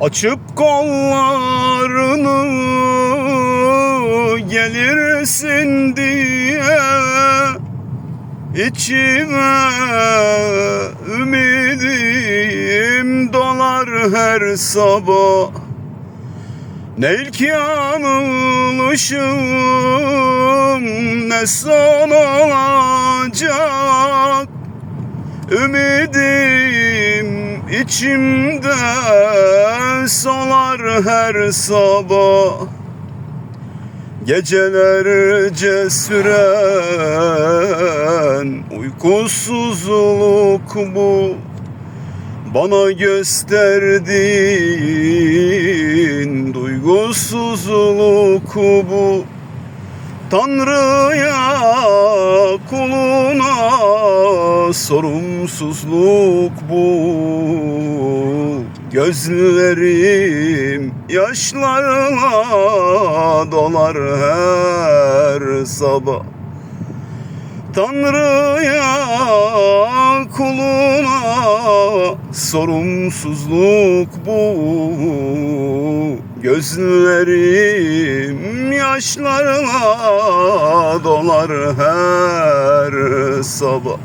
Açıp kollarını gelirsin diye İçime ümidim dolar her sabah. Ne ilk yanılışım ne son olacak. Ümidim içimde her sabah. Gecelerce süren uykusuzluk bu. Bana gösterdiğin duygusuzluk bu. Tanrı'ya kuluna sorumsuzluk bu Gözlerim yaşlarla dolar her sabah. Tanrı'ya kuluna sorumsuzluk bu. Gözlerim yaşlarla dolar her sabah